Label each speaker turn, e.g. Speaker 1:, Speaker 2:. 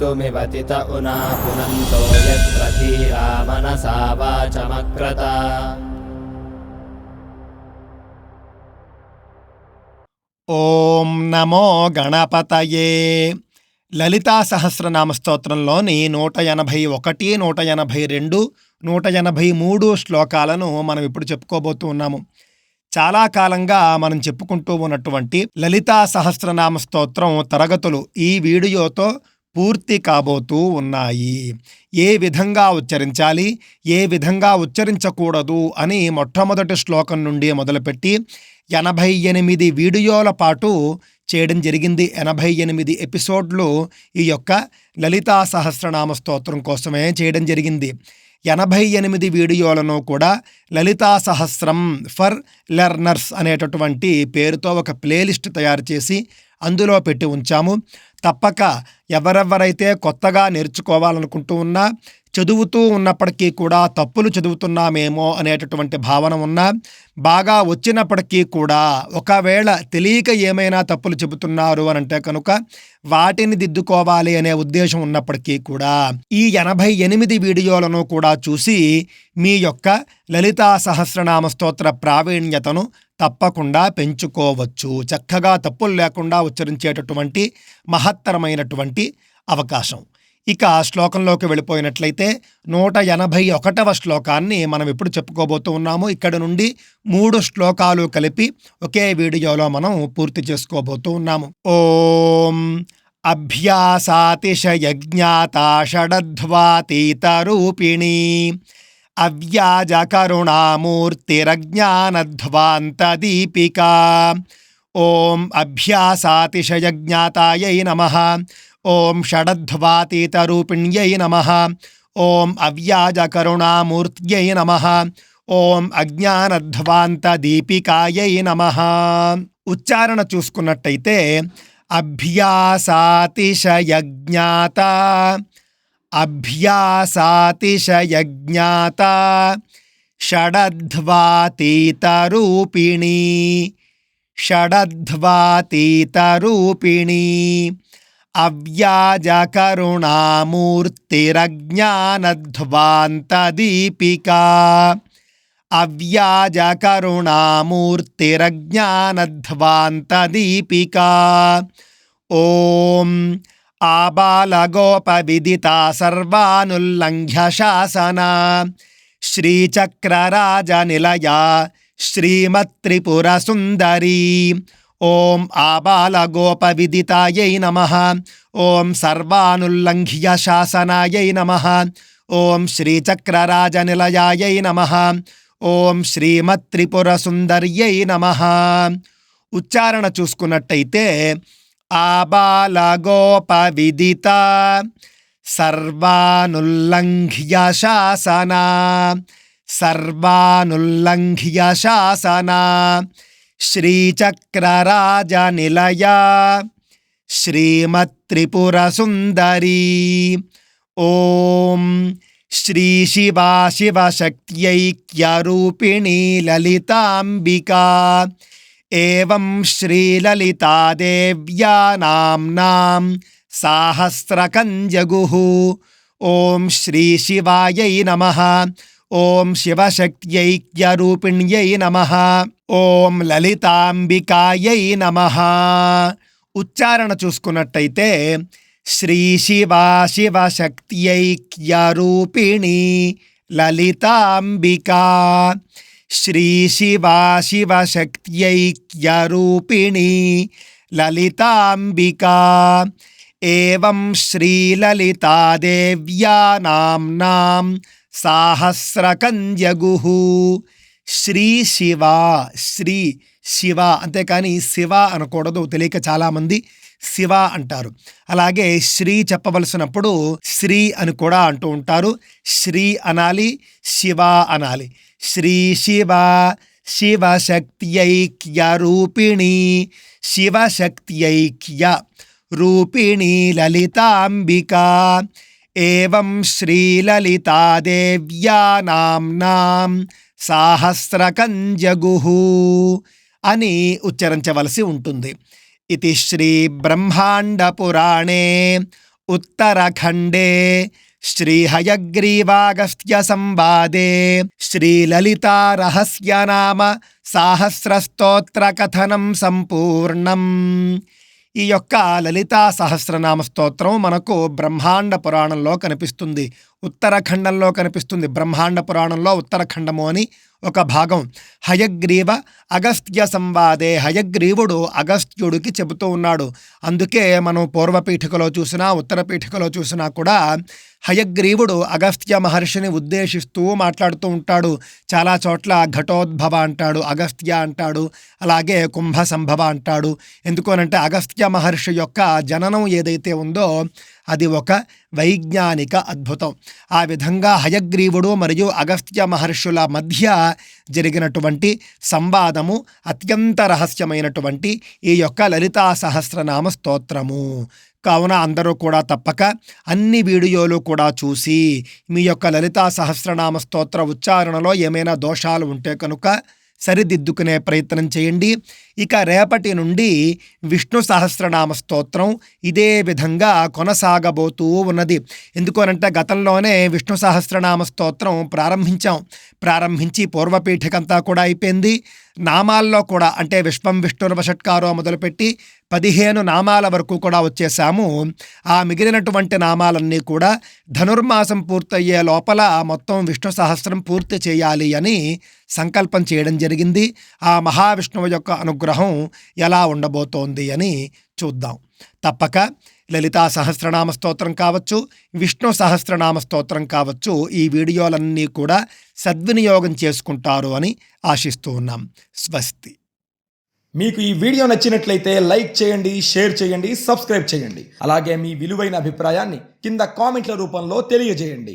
Speaker 1: मृत्युमिवतित उना पुनन्तो यत्र धीरा मनसा वाचमक्रत
Speaker 2: ఓం నమో గణపతయే లలితా సహస్రనామ స్తోత్రంలోని నూట ఎనభై ఒకటి నూట ఎనభై రెండు నూట ఎనభై మూడు శ్లోకాలను మనం ఇప్పుడు చెప్పుకోబోతూ ఉన్నాము చాలా కాలంగా మనం చెప్పుకుంటూ ఉన్నటువంటి లలితా సహస్రనామ స్తోత్రం తరగతులు ఈ వీడియోతో పూర్తి కాబోతూ ఉన్నాయి. ఏ విధంగా ఉచ్చరించాలి? ఏ విధంగా ఉచ్చరించకూడదు? అని మొట్టమొదటి శ్లోకం నుండి మొదలుపెట్టి ఎనభై ఎనిమిది వీడియోల పాటు చేయడం జరిగింది. ఎనభై ఎనిమిది ఎపిసోడ్లు ఈ యొక్క లలితా సహస్రనామ స్తోత్రం కోసమే చేయడం జరిగింది. ఎనభై ఎనిమిది వీడియోలను కూడా లలితా సహస్రం ఫర్ లెర్నర్స్ అనేటటువంటి పేరుతో ఒక ప్లేలిస్ట్ తయారు చేసి అందులో పెట్టి ఉంచాము. తప్పక ఎవరెవరైతే కొత్తగా నేర్చుకోవాలనుకుంటూ ఉన్నా చదువుతూ ఉన్నప్పటికీ కూడా తప్పులు చదువుతున్నామేమో అనేటటువంటి భావన ఉన్నా బాగా వచ్చినప్పటికీ కూడా ఒకవేళ తెలియక ఏమైనా తప్పులు చెబుతున్నారు అని అంటే కనుక వాటిని దిద్దుకోవాలి అనే ఉద్దేశం ఉన్నప్పటికీ కూడా ఈ ఎనభై ఎనిమిది వీడియోలను కూడా చూసి మీ యొక్క లలితా సహస్రనామ స్తోత్ర ప్రావీణ్యతను తప్పకుండా పెంచుకోవచ్చు. చక్కగా తప్పులు లేకుండా ఉచ్చరించేటటువంటి మహత్తరమైనటువంటి అవకాశం. ఇక శ్లోకంలోకి వెళ్ళిపోయినట్లయితే నూట ఎనభై ఒకటవ శ్లోకాన్ని మనం ఇప్పుడు చెప్పుకోబోతూ ఉన్నాము. ఇక్కడ నుండి మూడు శ్లోకాలు కలిపి ఒకే వీడియోలో మనం పూర్తి చేసుకోబోతూ ఉన్నాము. ఓం అభ్యాసాతిశయజ్ఞాత షడధ్వాతీతరూపిణీ రూపిణీ కరుణామూర్తిరజ్ఞానధ్వాంతదీపికా ఓం అభ్యాసాతిశయజ్ఞాతాయై నమ ఓం షడధ్వాతీతరూపిణ్యై నమ ఓం అవ్యాజకరుణామూర్త్యై నమ ఓం అజ్ఞానధ్వాంతదీపికాయై నమ ఉచ్చారణ చూసుకున్నట్టయితే అభ్యాసాతిశయజ్ఞాత अभ्यासातिशयज्ञाता षडध्वातीतरूपिणी षडध्वातीतरूपिणी अव्याजकरुणामूर्तिरज्ञानध्वान्तदीपिका अव्याजकरुणामूर्तिरज्ञानध्वान्तदीपिका। ॐ ఆబాలగోపవిదితా సర్వానుల్లంఘ్య శాసన శ్రీచక్రరాజనిలయా శ్రీమత్త్రిపురసుందరీ ఓం ఆబాలగోపవిదితాయై నమ ఓం సర్వానుల్లంఘ్య శాసనాయై నమ ఓం శ్రీచక్రరాజనిలయాయై నమ ఓం శ్రీమత్త్రిపురసుందర్యై నమ ఉచ్చారణ చూసుకున్నట్టయితే ఆబాలగోపవిదిత సర్వానుల్లంఘ్య శాసన సర్వానుల్లంఘ్య శాసన శ్రీచక్రరాజనిలయా శ్రీమత్త్రిపురసుందరీ ఓం శ్రీ శివా శివశక్త్యైక్యరూపిణీ एवं ఏం శ్రీలలితాదేవ్యా నామ్నాం సాహస్రకంజగుః ఓం శ్రీ శివాయై నమ ఓం శివశక్త్యైక్యరూపిణ్యై నమ ఓం లలితాంబికాయై నమ ఉచ్చారణ చూసుకున్నట్టయితే శ్రీ శివా శివశక్త్యైక్యరూపిణీ లలితాంబికా। శ్రీ శివశక్త్యైక్యరూపిణీ లలితాంబికా ఏం శ్రీలలితాదేవ్యా నామ్నాం సాహస్రకంజగుః శ్రీ శివ శ్రీ శివ అంతేకాని శివ అనకూడదు తెలియక చాలామంది శివ అంటారు. అలాగే శ్రీ చెప్పవలసినప్పుడు శ్రీ అని కూడా అంటూ ఉంటారు. శ్రీ అనాలి శివ అనాలి. శ్రీ శివ శివశక్త్యైక్య రూపిణి శివశక్త్యైక్య రూపిణీ లలితాంబికా. ఏం శ్రీలలితాదేవ్యా నామ్నాం సాహస్రకంజగుః అని ఉచ్చరించవలసి ఉంటుంది. ఇది శ్రీ బ్రహ్మాండ పురాణే ఉత్తరాఖండే శ్రీహయగ్రీవాగస్త్య సంవాదే శ్రీలలితా రహస్యనామ సాహస్రస్తోత్ర కథనం సంపూర్ణం ఈ యొక్క లలితా సహస్రనామ స్తోత్రం మనకు బ్రహ్మాండ పురాణంలో కనిపిస్తుంది. ఉత్తరాఖండంలో కనిపిస్తుంది. బ్రహ్మాండ పురాణంలో ఉత్తరాఖండము అని ఒక భాగం. హయగ్రీవ అగస్త్య సంవాదే. హయగ్రీవుడు అగస్త్యుడికి చెబుతూ ఉన్నాడు. అందుకే మనం పూర్వపీఠికలో చూసినా ఉత్తర పీఠికలో చూసినా కూడా హయగ్రీవుడు అగస్త్య మహర్షిని ఉద్దేశిస్తూ మాట్లాడుతూ ఉంటాడు. చాలా చోట్ల ఘటోద్భవ అంటాడు అగస్త్య అంటాడు అలాగే కుంభ సంభవ అంటాడు ఎందుకోనంటే అగస్త్య మహర్షి యొక్క జననం ఏదైతే ఉందో అది ఒక వైజ్ఞానిక అద్భుతం. ఆ విధంగా హయగ్రీవుడు మరియు అగస్త్య మహర్షుల మధ్య జరిగినటువంటి సంవాదము అత్యంత రహస్యమైనటువంటి ఈ యొక్క లలితా సహస్రనామ స్తోత్రము. కావున అందరూ కూడా తప్పక అన్ని వీడియోలు కూడా చూసి మీ యొక్క లలితా సహస్రనామ స్తోత్ర ఉచ్చారణలో ఏమైనా దోషాలు ఉంటే కనుక సరిదిద్దుకునే ప్రయత్నం చేయండి. ఇక రేపటి నుండి విష్ణు సహస్రనామ స్తోత్రం ఇదే విధంగా కొనసాగబోతూ ఉన్నది. ఎందుకనంటే గతంలోనే విష్ణు సహస్రనామ స్తోత్రం ప్రారంభించాం. ప్రారంభించి పూర్వపీఠకంతా కూడా అయిపోయింది. నామాల్లో కూడా అంటే విశ్వం విష్ణుర్వషట్కారో మొదలుపెట్టి పదిహేను నామాల వరకు కూడా వచ్చేసాము ఆ మిగిలినటువంటి నామాలన్నీ కూడా ధనుర్మాసం పూర్తయ్యే లోపల మొత్తం విష్ణు సహస్రం పూర్తి చేయాలి అని సంకల్పం చేయడం జరిగింది. ఆ మహావిష్ణువు యొక్క అనుగ్రహం ఎలా ఉండబోతోంది అని చూద్దాం. తప్పక లలితా సహస్రనామ స్తోత్రం కావచ్చు విష్ణు సహస్రనామ స్తోత్రం కావచ్చు ఈ వీడియోలన్నీ కూడా సద్వినియోగం చేసుకుంటారు అని ఆశిస్తూ ఉన్నాం. స్వస్తి.
Speaker 3: మీకు ఈ వీడియో నచ్చినట్లయితే లైక్ చేయండి షేర్ చేయండి సబ్స్క్రైబ్ చేయండి. అలాగే మీ విలువైన అభిప్రాయాన్ని కింద కామెంట్ల రూపంలో తెలియజేయండి.